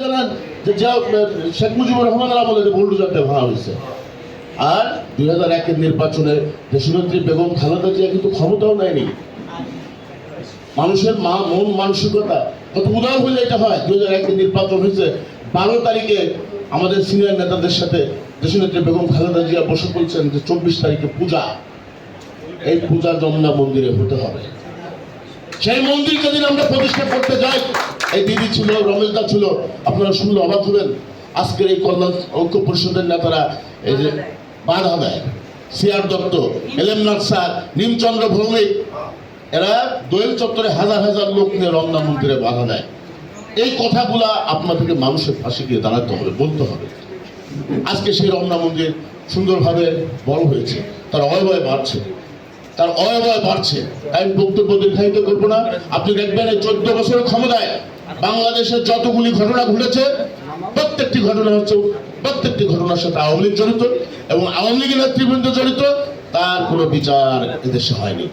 যে শেখ মুজিবুর রহমানের আমলে যে ভাঙা হয়েছে। আর দুই হাজার একের নির্বাচনে বেগম খালেদা জিয়া কিন্তু ক্ষমতাও নেয়নি। মানুষের মা মন মানসিকতা কত উদার হলে এটা হয়। দুই হাজার একের নির্বাচন হয়েছে, বারো তারিখে আমাদের সিনিয়র নেতাদের সাথে দেশনেত্রী বেগম খালেদা জিয়া বসে বলছেন যে চব্বিশ তারিখে পূজা। এই পূজা যমুনা মন্দিরে হতে হবে। সেই মন্দির দিন আমরা প্রতিষ্ঠা করতে যাই এই দিদি ছিল, রমেশদা ছিল। আপনারা শুনলে অবাক হবেন। আজকের এই কল্যাণ ঐক্য পরিষদের নেতারা এই যে বাধা দেয়। সিআর দত্ত এলএম নার্সার নিমচন্দ্র ভৌমিক, এরা দোয়েল চত্বরে হাজার হাজার লোক নিয়ে রমনা মন্দিরে বাধা দেয়। এই কথাগুলা আপনাদেরকে মানুষের পাশে গিয়ে দাঁড়াতে হবে, বলতে হবে। আজকে সেই রমনা মন্দির সুন্দরভাবে বড় হয়েছে। তার অয়বয় বাড়ছে। তার অয়বয় বাড়ছে। আমি বক্তব্য দীর্ঘায়িত করব না। আপনি দেখবেন এই চোদ্দ বছরের ক্ষমতায় বাংলাদেশের যতগুলি ঘটনা ঘটেছে, প্রত্যেকটি ঘটনা হচ্ছে, প্রত্যেকটি ঘটনার সাথে আওয়ামী লীগ জড়িত এবং আওয়ামী লীগের নেতৃবৃন্দ জড়িত, তার কোনো বিচার এদেশে হয়নি।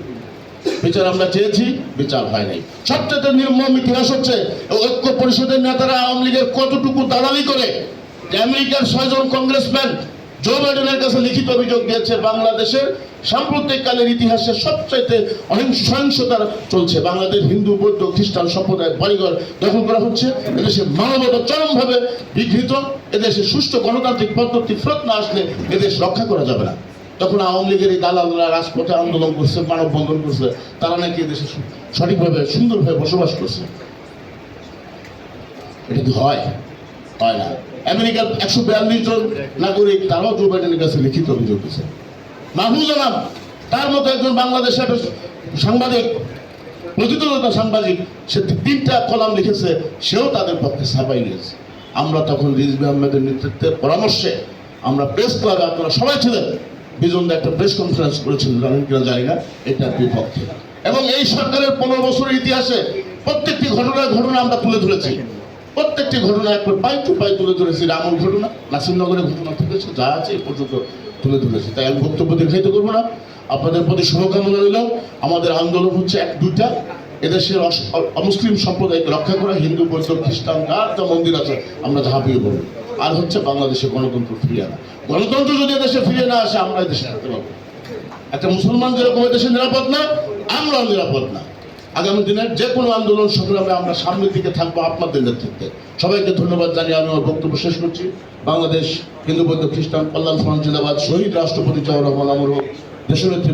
বিচার আমরা চেয়েছি, বিচার হয় নাই সবচেয়ে নির্মম ইতিহাস হচ্ছে, ঐক্য পরিষদের নেতারা আওয়ামী লীগের কতটুকু দালালি করে আমেরিকার ছয়জন কংগ্রেসম্যান জো বাইডেনের কাছে লিখিত অভিযোগ দিয়েছে, বাংলাদেশের সাম্প্রতিককালের ইতিহাসে সবচাইতে অহিংস সহিংসতা চলছে। বাংলাদেশ হিন্দু, বৌদ্ধ, খ্রিস্টান সম্প্রদায় বাড়িঘর দখল করা হচ্ছে। এদেশে মানবতা চরমভাবে বিঘ্নিত। এদেশে সুষ্ঠু গণতান্ত্রিক পদ্ধতি ফেরত না আসলে এদেশ রক্ষা করা যাবে না। তখন আওয়ামী লীগের এই দালালরা রাজপথে আন্দোলন করছে, মানববন্ধন করছে। তারা নাকি এদেশে সঠিকভাবে, সুন্দরভাবে বসবাস করছে। এটা কি হয়? হয় না। আমেরিকার একশো বিয়াল্লিশ জন নাগরিক, তারাও জো বাইডেনের কাছে লিখিত অভিযোগ দিয়েছে। মাহফুজ আলম, তার মতো একজন বাংলাদেশের একটা সাংবাদিক, প্রতিদ্বন্দ্বিতা সাংবাদিক, সে তিনটা কলাম লিখেছে, সেও তাদের পক্ষে ছাপাই নিয়েছে। আমরা তখন রিজবি আহমেদের নেতৃত্বের পরামর্শে আমরা প্রেস ক্লাবে আপনারা সবাই ছিলেন বিজনদা একটা প্রেস কনফারেন্স করেছিলেন জানেন কিনা জানি না এটার বিপক্ষে এবং এই সরকারের পনেরো বছরের ইতিহাসে প্রত্যেকটি ঘটনার ঘটনা আমরা তুলে ধরেছি। প্রত্যেকটি ঘটনা একবার পাই টু পাই তুলে ধরেছি রামন ঘটনা নাসিমনগরের ঘটনা থেকে যা আছে এ পর্যন্ত তুলে ধরেছি। তাই আমি বক্তব্য দীর্ঘায়িত করব না। আপনাদের প্রতি শুভকামনা রইল। আমাদের আন্দোলন হচ্ছে এক দুইটা। এদেশের অমুসলিম সম্প্রদায়কে রক্ষা করা, হিন্দু, বৌদ্ধ, খ্রিস্টান, যার যা মন্দির আছে, আমরা ঝাঁপিয়ে পড়ব আর হচ্ছে বাংলাদেশে গণতন্ত্র ফিরিয়ে আনা। গণতন্ত্র যদি এদেশে ফিরে না আসে, আমরা এদেশে থাকতে পারব একটা মুসলমান যেরকম দেশে নিরাপদ না, আমরাও নিরাপদ না। আগামী দিনের যে কোনো আন্দোলন সংগ্রামে আমরা সামনের দিকে থাকব আপনাদের নেতৃত্বে। সবাইকে ধন্যবাদ জানিয়ে আমি আমার বক্তব্য শেষ করছি। বাংলাদেশ হিন্দু বৌদ্ধ খ্রিস্টান কল্যাণ সমাজ জিন্দাবাদ, শহীদ রাষ্ট্রপতি জিয়াউর রহমান আমর দেশনেত্রী